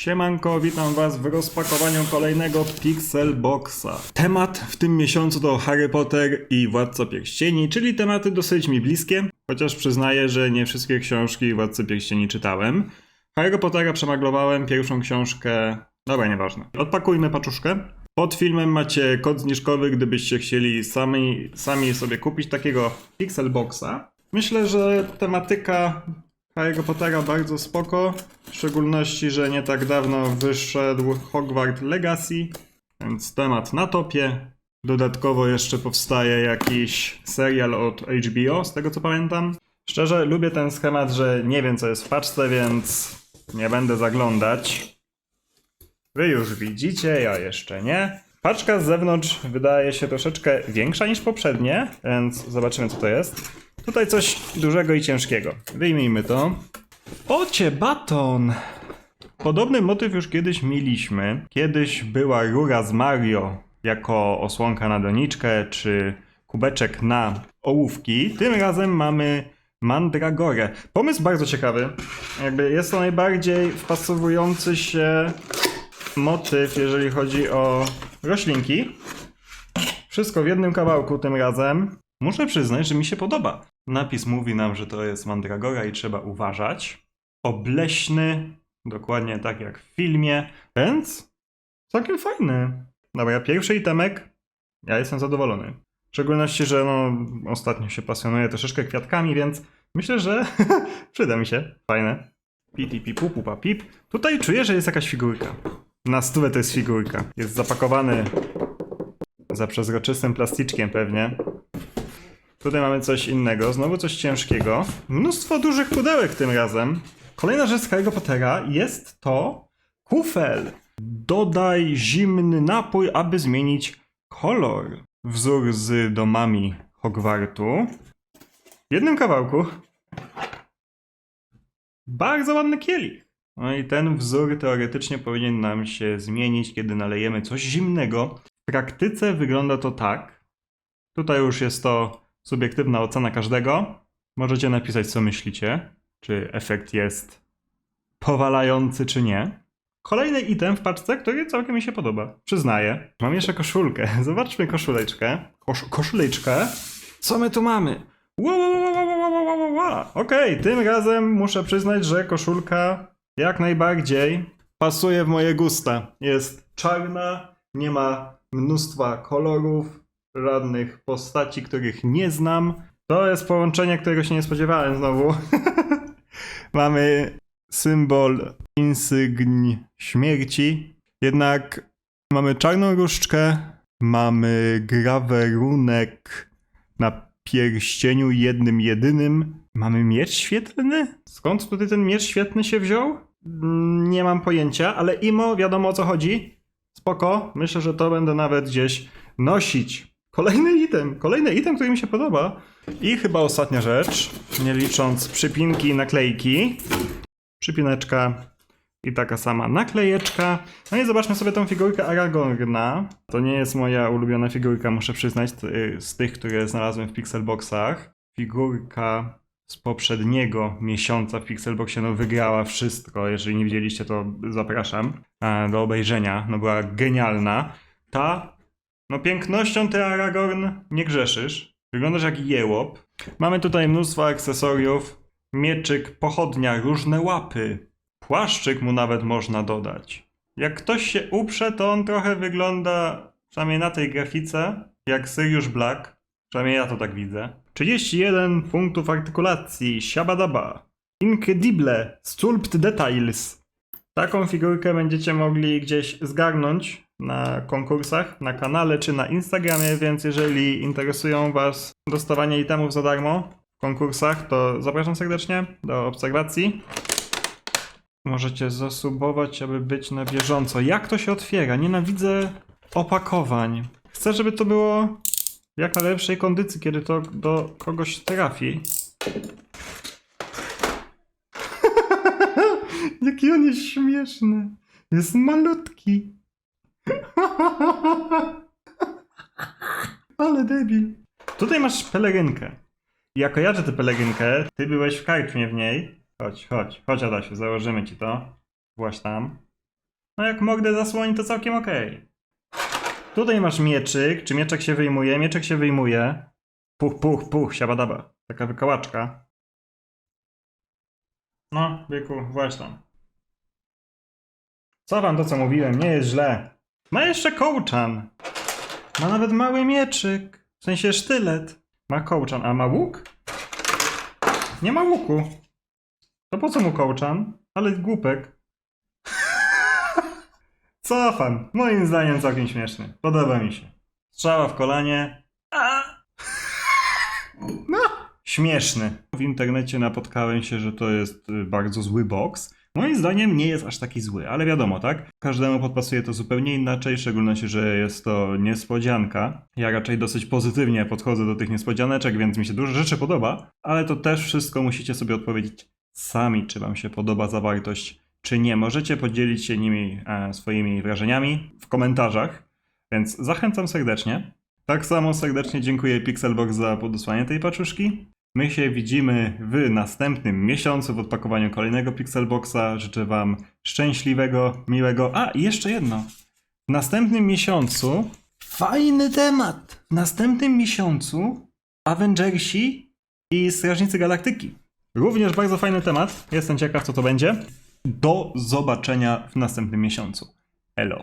Siemanko, witam was w rozpakowaniu kolejnego Pixel Boxa. Temat w tym miesiącu to Harry Potter i Władca Pierścieni, czyli tematy dosyć mi bliskie, chociaż przyznaję, że nie wszystkie książki Władcy Pierścieni czytałem. Harry Pottera przemaglowałem, pierwszą książkę... Dobra, nieważne. Odpakujmy paczuszkę. Pod filmem macie kod zniżkowy, gdybyście chcieli sami, sami sobie kupić takiego Pixel Boxa. Myślę, że tematyka Harry'ego Pottera bardzo spoko, w szczególności, że nie tak dawno wyszedł Hogwarts Legacy, więc temat na topie. Dodatkowo jeszcze powstaje jakiś serial od HBO, z tego co pamiętam. Szczerze, lubię ten schemat, że nie wiem co jest w paczce, więc nie będę zaglądać. Wy już widzicie, ja jeszcze nie. Paczka z zewnątrz wydaje się troszeczkę większa niż poprzednie, więc zobaczymy co to jest. Tutaj coś dużego i ciężkiego. Wyjmijmy to. Ocie, baton! Podobny motyw już kiedyś mieliśmy. Kiedyś była rura z Mario jako osłonka na doniczkę, czy kubeczek na ołówki. Tym razem mamy Mandragorę. Pomysł bardzo ciekawy. Jakby jest to najbardziej wpasowujący się motyw, jeżeli chodzi o roślinki. Wszystko w jednym kawałku tym razem. Muszę przyznać, że mi się podoba. Napis mówi nam, że to jest mandragora i trzeba uważać. Obleśny, dokładnie tak jak w filmie, więc całkiem fajny. Dobra, pierwszy itemek, ja jestem zadowolony. W szczególności, że no, ostatnio się pasjonuję troszeczkę kwiatkami, więc myślę, że przyda mi się. Fajne. Piti pi pu pu pa pip. Tutaj czuję, że jest jakaś figurka. Na stówę to jest figurka. Jest zapakowany za przezroczystym plasticzkiem pewnie. Tutaj mamy coś innego, znowu coś ciężkiego. Mnóstwo dużych pudełek tym razem. Kolejna rzecz z Harry'ego Pottera jest to kufel. Dodaj zimny napój, aby zmienić kolor. Wzór z domami Hogwartu. W jednym kawałku. Bardzo ładny kielich. No i ten wzór teoretycznie powinien nam się zmienić, kiedy nalejemy coś zimnego. W praktyce wygląda to tak. Tutaj już jest to subiektywna ocena każdego. Możecie napisać, co myślicie, czy efekt jest powalający, czy nie. Kolejny item w paczce, który całkiem mi się podoba. Przyznaję. Mam jeszcze koszulkę. Zobaczmy koszuleczkę. Kosz koszuleczkę. Co my tu mamy? Okej, tym razem muszę przyznać, że koszulka jak najbardziej pasuje w moje gusta. Jest czarna, nie ma mnóstwa kolorów, żadnych postaci, których nie znam. To jest połączenie, którego się nie spodziewałem znowu. Mamy symbol insygn śmierci. Jednak mamy czarną różdżkę, mamy grawerunek na pierścieniu jednym jedynym. Mamy miecz świetlny? Skąd tutaj ten miecz świetlny się wziął? Mm, Nie mam pojęcia, ale imo wiadomo o co chodzi. Spoko, myślę, że to będę nawet gdzieś nosić. Kolejny item, kolejny item, który mi się podoba. I chyba ostatnia rzecz, nie licząc przypinki i naklejki. Przypineczka i taka sama naklejeczka. No i zobaczmy sobie tą figurkę Aragorna. To nie jest moja ulubiona figurka, muszę przyznać, z- z tych, które znalazłem w Pixelboxach. Figurka z poprzedniego miesiąca w Pixelboxie no wygrała wszystko. Jeżeli nie widzieliście, to zapraszam do obejrzenia. No była genialna. Ta, no pięknością ty Aragorn nie grzeszysz. Wyglądasz jak jełop. Mamy tutaj mnóstwo akcesoriów. Mieczyk, pochodnia, różne łapy. Płaszczyk mu nawet można dodać. Jak ktoś się uprze, to on trochę wygląda, przynajmniej na tej grafice, jak Sirius Black. Przynajmniej ja to tak widzę. 31 punktów artykulacji, siabadaba. Incredible, sculpt details. Taką figurkę będziecie mogli gdzieś zgarnąć na konkursach, na kanale czy na Instagramie, więc jeżeli interesują Was dostawanie itemów za darmo w konkursach, to zapraszam serdecznie do obserwacji. Możecie zasubować, aby być na bieżąco. Jak to się otwiera? Nienawidzę opakowań. Chcę, żeby to było w jak najlepszej kondycji, kiedy to do kogoś trafi. Jaki on jest śmieszny. Jest malutki. Ale debil. Tutaj masz pelerynkę. Ja kojarzę tę pelerynkę. Ty byłeś w karczmie w niej. Chodź, chodź, chodź Adasiu, założymy ci to. Właśnie tam. No jak mordę zasłoni, to całkiem okej. Tutaj masz mieczyk. Czy mieczek się wyjmuje? Mieczek się wyjmuje. Puch, puch, puch, siabadaba. Taka wykałaczka. No, byku, właśnie tam. Co wam to, co mówiłem? Nie jest źle. Ma jeszcze kołczan. Ma nawet mały mieczyk. W sensie sztylet. Ma kołczan. A ma łuk? Nie ma łuku. To po co mu kołczan? Ale głupek. Cofam. Moim zdaniem całkiem śmieszny. Podoba mi się. Strzała w kolanie. A! No. Śmieszny. W internecie napotkałem się, że to jest y, bardzo zły box. Moim zdaniem nie jest aż taki zły, ale wiadomo, tak? Każdemu podpasuje to zupełnie inaczej, w szczególności, że jest to niespodzianka. Ja raczej dosyć pozytywnie podchodzę do tych niespodzianeczek, więc mi się dużo rzeczy podoba, ale to też wszystko musicie sobie odpowiedzieć sami, czy wam się podoba zawartość, czy nie. Możecie podzielić się nimi e, swoimi wrażeniami w komentarzach, więc zachęcam serdecznie. Tak samo serdecznie dziękuję Pixelbox za podesłanie tej paczuszki. My się widzimy w następnym miesiącu w odpakowaniu kolejnego Pixelboxa. Życzę Wam szczęśliwego, miłego. A, i jeszcze jedno. W następnym miesiącu. Fajny temat! W następnym miesiącu Avengersi i Strażnicy Galaktyki. Również bardzo fajny temat. Jestem ciekaw, co to będzie. Do zobaczenia w następnym miesiącu. Hello.